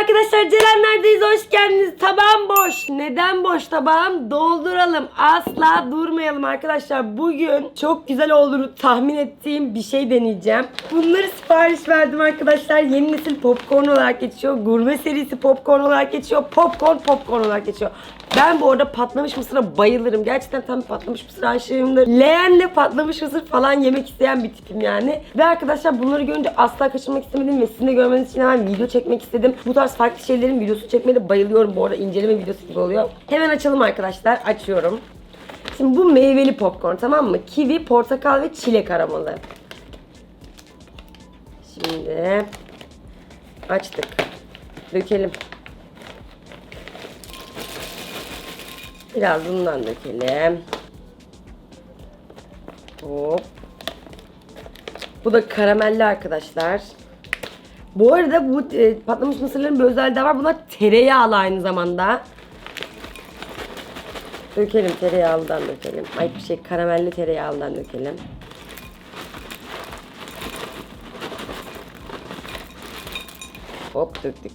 arkadaşlar Cerenler'deyiz hoş geldiniz. Tabağım boş. Neden boş tabağım? Dolduralım. Asla durmayalım arkadaşlar. Bugün çok güzel olduğunu tahmin ettiğim bir şey deneyeceğim. Bunları sipariş verdim arkadaşlar. Yeni nesil popcorn olarak geçiyor. Gurme serisi popcorn olarak geçiyor. Popcorn popcorn olarak geçiyor. Ben bu arada patlamış mısıra bayılırım. Gerçekten tam patlamış mısır aşığımdır. Leğenle patlamış mısır falan yemek isteyen bir tipim yani. Ve arkadaşlar bunları görünce asla kaçırmak istemedim ve sizin de görmeniz için hemen video çekmek istedim. Bu tarz farklı şeylerin videosu çekmeye de bayılıyorum. Bu arada inceleme videosu gibi oluyor. Hemen açalım arkadaşlar. Açıyorum. Şimdi bu meyveli popcorn tamam mı? Kivi, portakal ve çilek aromalı. Şimdi açtık. Dökelim. Biraz bundan dökelim. Hop. Bu da karamelli arkadaşlar. Bu arada bu e, patlamış mısırların bir özelliği daha var. Bunlar tereyağlı aynı zamanda. Dökelim tereyağlıdan dökelim. Ay bir şey karamelli tereyağlıdan dökelim. Hop döktük.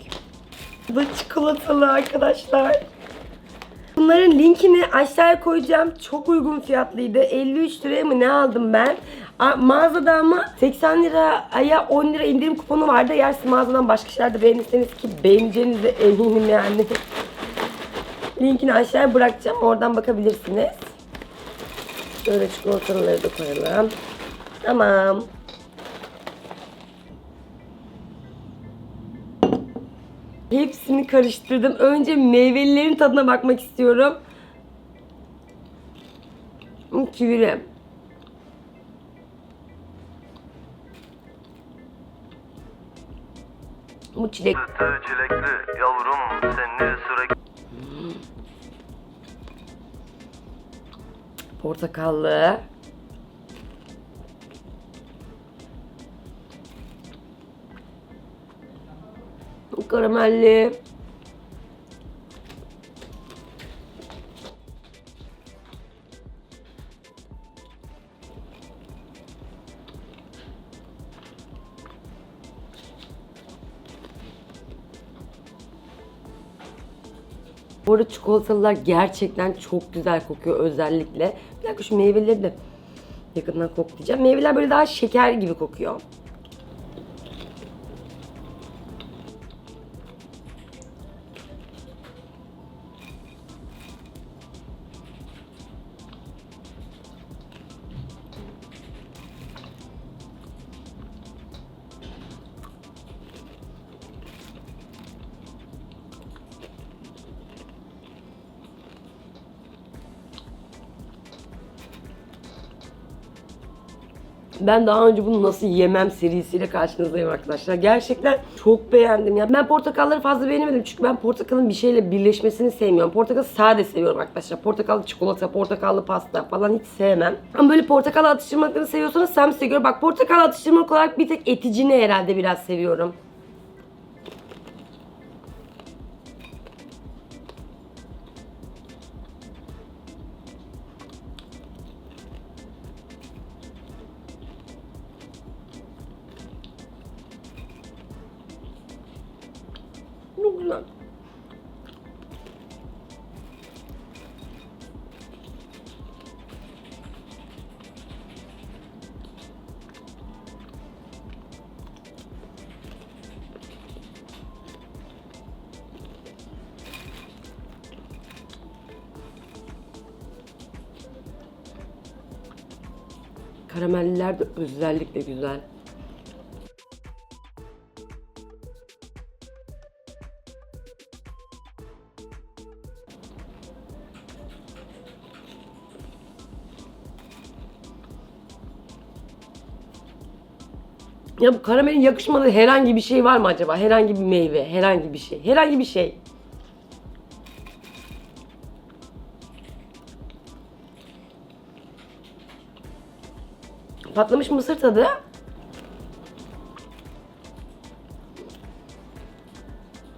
Bu da çikolatalı arkadaşlar. Bunların linkini aşağıya koyacağım. Çok uygun fiyatlıydı. 53 liraya mı ne aldım ben? Mağazada ama 80 liraya 10 lira indirim kuponu vardı. Eğer siz mağazadan başka şeyler de beğenirseniz ki beğeneceğinize eminim yani. Linkini aşağıya bırakacağım. Oradan bakabilirsiniz. Şöyle çikolataları da koyalım. Tamam. Hepsini karıştırdım. Önce meyvelilerin tadına bakmak istiyorum. Hmm, Bu çilek. Çilekli yavrum seni sürekli Portakallı. Karamelli. Bu arada çikolatalılar gerçekten çok güzel kokuyor özellikle. Bir dakika şu meyveleri de yakından koklayacağım. Meyveler böyle daha şeker gibi kokuyor. Ben daha önce bunu nasıl yemem serisiyle karşınızdayım arkadaşlar. Gerçekten çok beğendim ya. Ben portakalları fazla beğenemedim çünkü ben portakalın bir şeyle birleşmesini sevmiyorum. Portakalı sade seviyorum arkadaşlar. Portakallı çikolata, portakallı pasta falan hiç sevmem. Ama böyle portakal atıştırmalıklarını seviyorsanız size göre. Bak portakal atıştırmalık olarak bir tek eticini herhalde biraz seviyorum. Karamelliler de özellikle güzel. Ya bu karamelin yakışmadığı herhangi bir şey var mı acaba? Herhangi bir meyve, herhangi bir şey. Herhangi bir şey. Patlamış mısır tadı.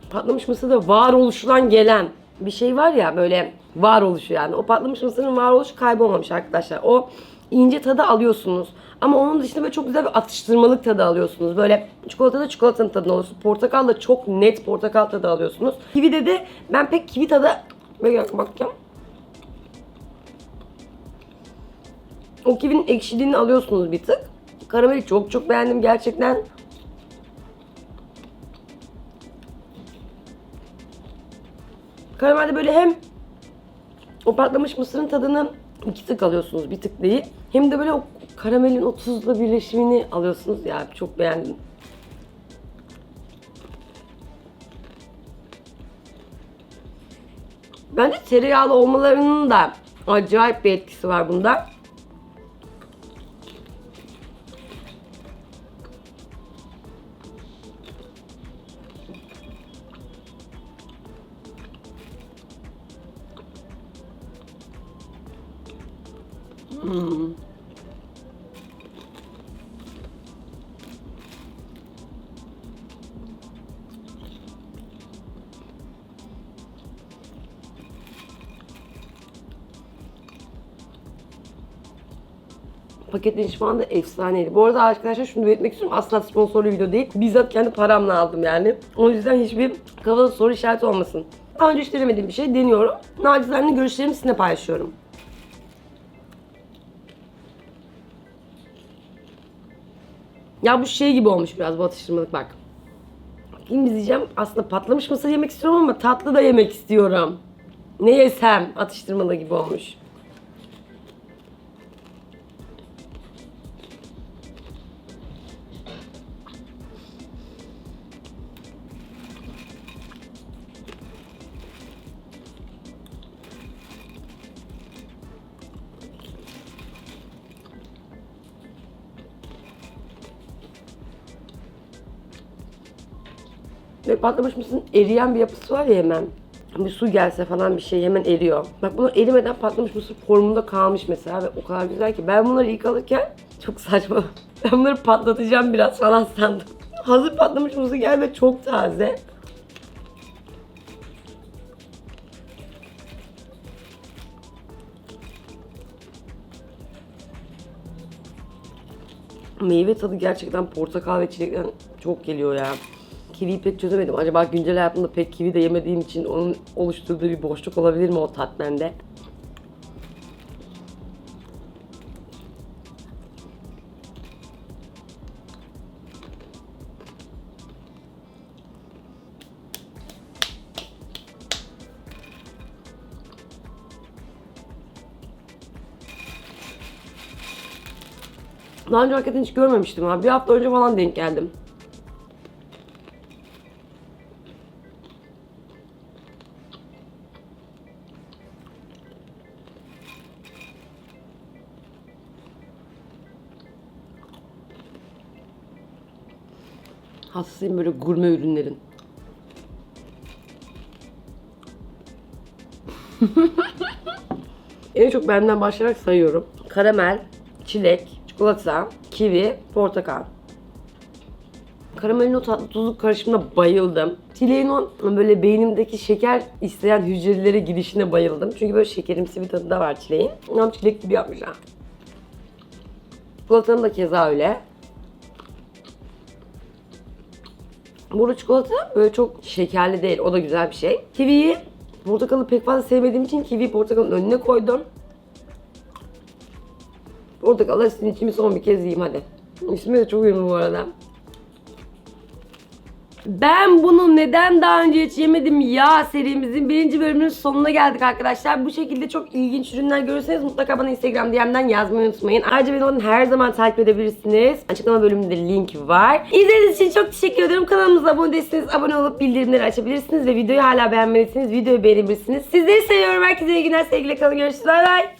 Patlamış mısır da varoluşundan gelen bir şey var ya böyle varoluşu yani. O patlamış mısırın varoluşu kaybolmamış arkadaşlar. O ince tadı alıyorsunuz. Ama onun dışında böyle çok güzel bir atıştırmalık tadı alıyorsunuz. Böyle çikolatada çikolatanın tadını alıyorsunuz. Portakalla çok net portakal tadı alıyorsunuz. Kivi'de de ben pek kivi tadı böyle bakacağım. O kivinin ekşiliğini alıyorsunuz bir tık. Karameli çok çok beğendim gerçekten. Karamelde böyle hem o patlamış mısırın tadını iki tık alıyorsunuz bir tık değil. Hem de böyle o karamelin o tuzla birleşimini alıyorsunuz ya çok beğendim. Bence tereyağlı olmalarının da acayip bir etkisi var bunda. Paketin şu anda efsaneydi. Bu arada arkadaşlar şunu belirtmek istiyorum. Asla sponsorlu video değil. Bizzat kendi paramla aldım yani. O yüzden hiçbir kafada soru işareti olmasın. Daha önce hiç denemediğim bir şey deniyorum. Nacizane görüşlerimi sizinle paylaşıyorum. Ya bu şey gibi olmuş biraz bu atıştırmalık bak. Bakayım izleyeceğim. Aslında patlamış mısır yemek istiyorum ama tatlı da yemek istiyorum. Ne yesem atıştırmalık gibi olmuş. Ve patlamış mısırın eriyen bir yapısı var ya hemen. Bir su gelse falan bir şey hemen eriyor. Bak bunu erimeden patlamış mısır formunda kalmış mesela ve o kadar güzel ki. Ben bunları ilk alırken çok saçma. Ben bunları patlatacağım biraz falan sandım. Hazır patlamış mısır geldi ve çok taze. Meyve tadı gerçekten portakal ve çilekten çok geliyor ya. Kiviyi pek çözemedim. Acaba güncel hayatımda pek kivi de yemediğim için onun oluşturduğu bir boşluk olabilir mi o tat bende? Daha önce hakikaten hiç görmemiştim abi. Bir hafta önce falan denk geldim. Hassasıyım böyle gurme ürünlerin. en çok benden başlayarak sayıyorum. Karamel, çilek, çikolata, kivi, portakal. Karamelin o tatlı tuzluk karışımına bayıldım. Çileğin o böyle beynimdeki şeker isteyen hücrelere gidişine bayıldım. Çünkü böyle şekerimsi bir tadı da var çileğin. Ama çilek gibi yapmışlar. Çikolatanın da keza öyle. Burada çikolata böyle çok şekerli değil. O da güzel bir şey. Kiwiyi portakalı pek fazla sevmediğim için kiwi portakalın önüne koydum. Portakalı sizin için son bir kez yiyeyim hadi. İsmi de çok uyumlu bu arada. Ben bunu neden daha önce hiç yemedim ya serimizin birinci bölümünün sonuna geldik arkadaşlar. Bu şekilde çok ilginç ürünler görürseniz mutlaka bana Instagram DM'den yazmayı unutmayın. Ayrıca beni oradan her zaman takip edebilirsiniz. Açıklama bölümünde link var. İzlediğiniz için çok teşekkür ederim. Kanalımıza abone değilseniz abone olup bildirimleri açabilirsiniz ve videoyu hala beğenmediyseniz videoyu beğenebilirsiniz. Sizleri seviyorum. Herkese iyi günler. Sevgiyle kalın. Görüşürüz. Bay bay.